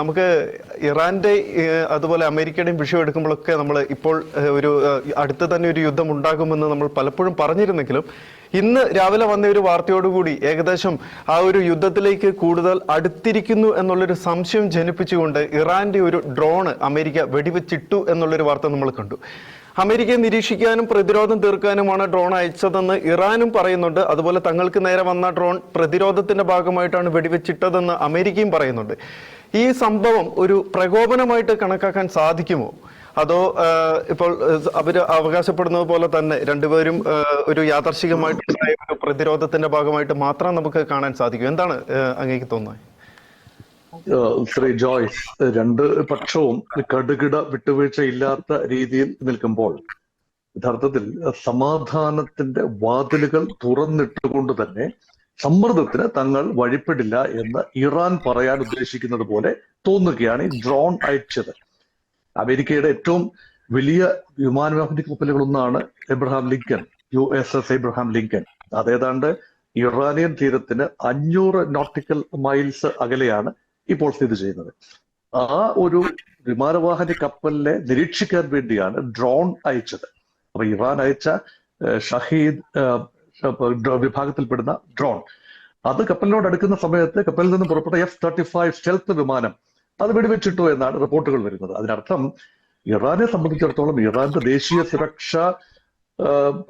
നമുക്ക് ഇറാന്റെ അതുപോലെ അമേരിക്കയുടെയും വിഷയം എടുക്കുമ്പോഴൊക്കെ നമ്മൾ ഇപ്പോൾ ഒരു അടുത്ത് തന്നെ ഒരു യുദ്ധം ഉണ്ടാകുമെന്ന് നമ്മൾ പലപ്പോഴും പറഞ്ഞിരുന്നെങ്കിലും ഇന്ന് രാവിലെ വന്ന ഒരു വാർത്തയോടുകൂടി ഏകദേശം ആ ഒരു യുദ്ധത്തിലേക്ക് കൂടുതൽ അടുത്തിരിക്കുന്നു എന്നുള്ളൊരു സംശയം ജനിപ്പിച്ചുകൊണ്ട് ഇറാന്റെ ഒരു ഡ്രോണ് അമേരിക്ക വെടിവെച്ചിട്ടു എന്നുള്ളൊരു വാർത്ത നമ്മൾ കണ്ടു. അമേരിക്കയെ നിരീക്ഷിക്കാനും പ്രതിരോധം തീർക്കാനുമാണ് ഡ്രോൺ അയച്ചതെന്ന് ഇറാനും പറയുന്നുണ്ട്. അതുപോലെ തങ്ങൾക്ക് നേരെ വന്ന ഡ്രോൺ പ്രതിരോധത്തിന്റെ ഭാഗമായിട്ടാണ് വെടിവെച്ചിട്ടതെന്ന് അമേരിക്കയും പറയുന്നുണ്ട്. ഈ സംഭവം ഒരു പ്രകോപനമായിട്ട് കണക്കാക്കാൻ സാധിക്കുമോ? അതോ ഇപ്പോൾ അവർ അവകാശപ്പെടുന്നത് പോലെ തന്നെ രണ്ടുപേരും ഒരു യാദർശികമായിട്ടുണ്ടായ ഒരു പ്രതിരോധത്തിന്റെ ഭാഗമായിട്ട് മാത്രം നമുക്ക് കാണാൻ സാധിക്കും. എന്താണ് അങ്ങേക്ക് തോന്നുന്നത്? ശ്രീ ജോയ്സ് രണ്ട് പക്ഷവും കടുകിട വിട്ടുവീഴ്ചയില്ലാത്ത രീതിയിൽ നിൽക്കുമ്പോൾ യഥാർത്ഥത്തിൽ സമാധാനത്തിന്റെ വാതിലുകൾ തുറന്നിട്ടുകൊണ്ട് തന്നെ സമ്മർദ്ദത്തിന് തങ്ങൾ വഴിപ്പെടില്ല എന്ന് ഇറാൻ പറയാൻ ഉദ്ദേശിക്കുന്നത് പോലെ തോന്നുകയാണ് ഈ ഡ്രോൺ അയച്ചത്. അമേരിക്കയുടെ ഏറ്റവും വലിയ വിമാനവാഹിനി കപ്പലുകളൊന്നാണ് Abraham Lincoln U S S Abraham Lincoln. അതേതാണ്ട് Iranian തീരത്തിന് അഞ്ഞൂറ് നോട്ടിക്കൽ മൈൽസ് അകലെയാണ് ഇപ്പോൾ സ്ഥിതി ചെയ്യുന്നത്. ആ ഒരു വിമാനവാഹിനി കപ്പലിനെ നിരീക്ഷിക്കാൻ വേണ്ടിയാണ് ഡ്രോൺ അയച്ചത്. അപ്പൊ ഇറാൻ അയച്ച ഷഹീദ് വിഭാഗത്തിൽപ്പെടുന്ന ഡ്രോൺ. അത് കപ്പലിനോട് അടുക്കുന്ന സമയത്ത് കപ്പലിൽ നിന്ന് പുറപ്പെട്ട എഫ് തേർട്ടി ഫൈവ് സ്റ്റെൽത്ത് വിമാനം അത് വെടിവെച്ചിട്ടു എന്നാണ് റിപ്പോർട്ടുകൾ വരുന്നത്. അതിനർത്ഥം ഇറാനെ സംബന്ധിച്ചിടത്തോളം ഇറാന്റെ ദേശീയ സുരക്ഷ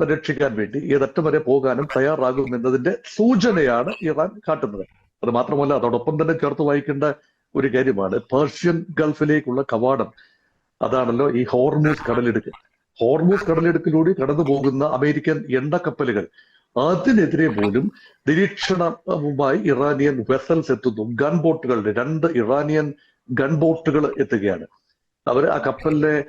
പരിരക്ഷിക്കാൻ വേണ്ടി ഏതറ്റം വരെ പോകാനും തയ്യാറാകും എന്നതിന്റെ സൂചനയാണ് ഇറാൻ കാട്ടുന്നത്. അത് മാത്രമല്ല അതോടൊപ്പം തന്നെ ചേർത്ത് വായിക്കേണ്ട ഒരു കാര്യമാണ്. പേർഷ്യൻ ഗൾഫിലേക്കുള്ള കവാടം അതാണല്ലോ ഈ ഹോർമൂസ് കടലിടുക്ക്. ഹോർമൂസ് കടലിടുക്കിലൂടെ കടന്നു പോകുന്ന അമേരിക്കൻ എണ്ണക്കപ്പലുകൾ അതിനെതിരെ പോലും നിരീക്ഷണവുമായി ഇറാനിയൻ വെസൽസ് എത്തുന്നു. ഗൺ ബോട്ടുകളുടെ രണ്ട് ഇറാനിയൻ ഗൺ ബോട്ടുകൾ എത്തുകയാണ്. അവർ ആ കപ്പലിനെ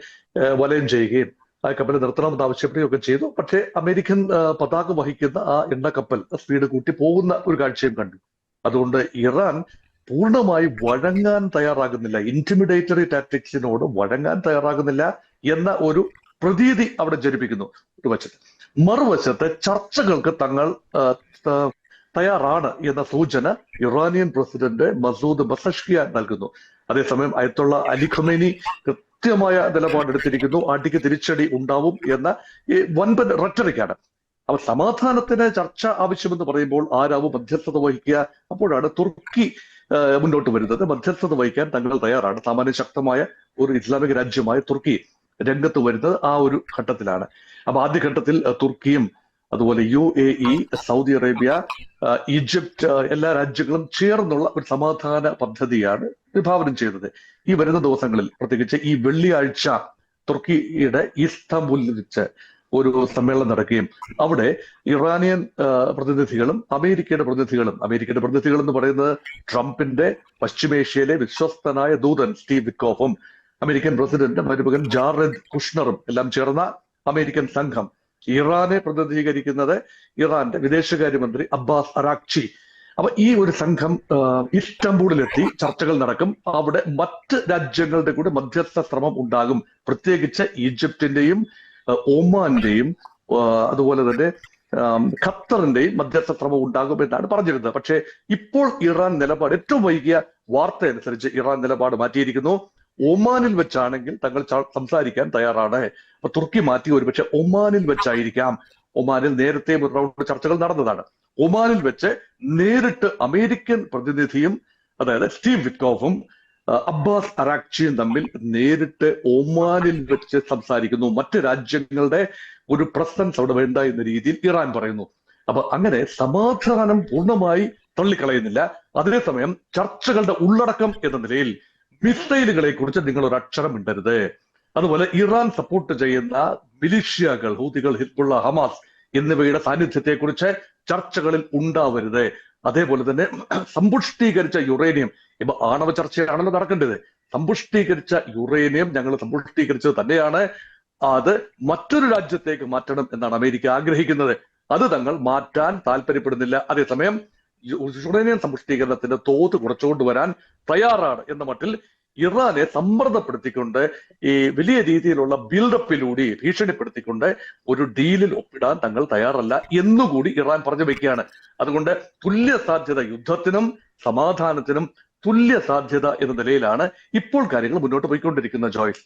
വലയം ചെയ്യുകയും ആ കപ്പൽ നിർത്തണമെന്ന് ആവശ്യപ്പെടുകയൊക്കെ ചെയ്തു. പക്ഷേ അമേരിക്കൻ പതാക വഹിക്കുന്ന ആ എണ്ണ കപ്പൽ സ്പീഡ് കൂട്ടി പോകുന്ന ഒരു കാഴ്ചയും കണ്ടു. അതുകൊണ്ട് ഇറാൻ പൂർണമായി വഴങ്ങാൻ തയ്യാറാകുന്നില്ല. ഇന്റിമിഡേറ്ററി ടാക്ടിക്സിനോട് വഴങ്ങാൻ തയ്യാറാകുന്നില്ല എന്ന ഒരു പ്രതീതി അവിടെ ജനിപ്പിക്കുന്നു. ഒരു വശത്ത്. മറുവശത്ത് ചർച്ചകൾക്ക് തങ്ങൾ തയ്യാറാണ് എന്ന സൂചന ഇറാനിയൻ പ്രസിഡന്റ് മസൂദ് ബസഷ്കിയ നൽകുന്നു. അതേസമയം അയത്തുള്ള അലി ഖമേനി കൃത്യമായ നിലപാടെടുത്തിരിക്കുന്നു. അടിക്ക് തിരിച്ചടി ഉണ്ടാവും എന്ന ഈ വൻപൻ റെറ്ററിക്കാണ്. അപ്പൊ സമാധാനത്തിന് ചർച്ച ആവശ്യമെന്ന് പറയുമ്പോൾ ആരാവും മധ്യസ്ഥത വഹിക്കുക അപ്പോഴാണ് തുർക്കി മുന്നോട്ട് വരുന്നത്. മധ്യസ്ഥത വഹിക്കാൻ തങ്ങൾ തയ്യാറാണ്. സാമാന്യ ശക്തമായ ഒരു ഇസ്ലാമിക രാജ്യമായ തുർക്കി. രംഗത്ത് വരുന്നത് ആ ഒരു ഘട്ടത്തിലാണ്. അപ്പൊ ആദ്യഘട്ടത്തിൽ ഘട്ടത്തിൽ തുർക്കിയും അതുപോലെ U A E Saudi Arabia Egypt എല്ലാ രാജ്യങ്ങളും ചേർന്നുള്ള ഒരു സമാധാന പദ്ധതിയാണ് വിഭാവനം ചെയ്തത്. ഈ വരുന്ന ദിവസങ്ങളിൽ പ്രത്യേകിച്ച് ഈ വെള്ളിയാഴ്ച തുർക്കിയുടെ ഇസ്താംബുലിൽ വെച്ച് ഒരു സമ്മേളനം നടക്കുകയും അവിടെ ഇറാനിയൻ പ്രതിനിധികളും അമേരിക്കയുടെ പ്രതിനിധികളും അമേരിക്കയുടെ പ്രതിനിധികൾ എന്ന് പറയുന്നത് ട്രംപിന്റെ പശ്ചിമേഷ്യയിലെ വിശ്വസ്തനായ ദൂതൻ സ്റ്റീവ് വിക്കോഫും അമേരിക്കൻ പ്രസിഡന്റ് മരുമകൻ ജാറദ് കുഷ്ണറും എല്ലാം ചേർന്ന അമേരിക്കൻ സംഘം ഇറാനെ പ്രതിനിധീകരിക്കുന്നത് ഇറാന്റെ വിദേശകാര്യമന്ത്രി അബ്ബാസ് അറാക്ചി അപ്പൊ ഈ ഒരു സംഘം ഇസ്തംബൂളിലെത്തി ചർച്ചകൾ നടക്കും. അവിടെ മറ്റ് രാജ്യങ്ങളുടെ കൂടെ മധ്യസ്ഥ ശ്രമം ഉണ്ടാകും. പ്രത്യേകിച്ച് ഈജിപ്തിന്റെയും ഒമാന്റെയും അതുപോലെ തന്നെ ഖത്തറിന്റെയും മധ്യസ്ഥ ശ്രമം ഉണ്ടാകും എന്നാണ് പറഞ്ഞിരുന്നത്. പക്ഷേ ഇപ്പോൾ ഇറാൻ നിലപാട് ഏറ്റവും വൈകിയ വാർത്ത അനുസരിച്ച് ഇറാൻ നിലപാട് മാറ്റിയിരിക്കുന്നു. ഒമാനിൽ വെച്ചാണെങ്കിൽ തങ്ങൾ സംസാരിക്കാൻ തയ്യാറാണ്. അപ്പൊ തുർക്കി മാറ്റി ഒരുപക്ഷെ ഒമാനിൽ വെച്ചായിരിക്കാം. ഒമാനിൽ നേരത്തെ ഒരു റൗണ്ട് ചർച്ചകൾ നടന്നതാണ്. ഒമാനിൽ വെച്ച് നേരിട്ട് അമേരിക്കൻ പ്രതിനിധിയും അതായത് സ്റ്റീവ് വിറ്റ്കോഫും അബ്ബാസ് അറാക്ചിയും തമ്മിൽ നേരിട്ട് ഒമാനിൽ വെച്ച് സംസാരിക്കുന്നു. മറ്റ് രാജ്യങ്ങളുടെ ഒരു പ്രസൻസ് അവിടെ വേണ്ട എന്ന രീതിയിൽ ഇറാൻ പറയുന്നു. അപ്പൊ അങ്ങനെ സമാധാനം പൂർണമായി തള്ളിക്കളയുന്നില്ല. അതേസമയം ചർച്ചകളുടെ ഉള്ളടക്കം എന്ന നിലയിൽ മിസൈലുകളെ കുറിച്ച് നിങ്ങൾ ഒരു അക്ഷരം ഇണ്ടരുത് അതുപോലെ ഇറാൻ സപ്പോർട്ട് ചെയ്യുന്ന മിലിഷ്യകൾ ഹൂതികൾ ഹിസ്ബുള്ള ഹമാസ് എന്നിവയുടെ സാന്നിധ്യത്തെക്കുറിച്ച് ചർച്ചകളിൽ ഉണ്ടാവരുത്. അതേപോലെ തന്നെ സമ്പുഷ്ടീകരിച്ച യുറേനിയം ഇപ്പൊ ആണവ ചർച്ചയാണല്ലോ നടക്കേണ്ടത്. സമ്പുഷ്ടീകരിച്ച യുറേനിയം ഞങ്ങൾ സമ്പുഷ്ടീകരിച്ചത് തന്നെയാണ്. അത് മറ്റൊരു രാജ്യത്തേക്ക് മാറ്റണം എന്നാണ് അമേരിക്ക ആഗ്രഹിക്കുന്നത്. അത് തങ്ങൾ മാറ്റാൻ താല്പര്യപ്പെടുന്നില്ല. അതേസമയം യുറേനിയം സമ്പുഷ്ടീകരണത്തിന്റെ തോത് കുറച്ചുകൊണ്ടുവരാൻ തയ്യാറാണ് എന്ന മട്ടിൽ ഇറാനെ സമ്മർദ്ദപ്പെടുത്തിക്കൊണ്ട് ഈ വലിയ രീതിയിലുള്ള ബിൽഡപ്പിലൂടെ ഭീഷണിപ്പെടുത്തിക്കൊണ്ട് ഒരു ഡീലിൽ ഒപ്പിടാൻ തങ്ങൾ തയ്യാറല്ല എന്നുകൂടി ഇറാൻ പറഞ്ഞു വെക്കുകയാണ്. അതുകൊണ്ട് തുല്യ സാധ്യത യുദ്ധത്തിനും സമാധാനത്തിനും തുല്യ സാധ്യത എന്ന നിലയിലാണ് ഇപ്പോൾ കാര്യങ്ങൾ മുന്നോട്ട് പോയിക്കൊണ്ടിരിക്കുന്ന ജോയ്സ്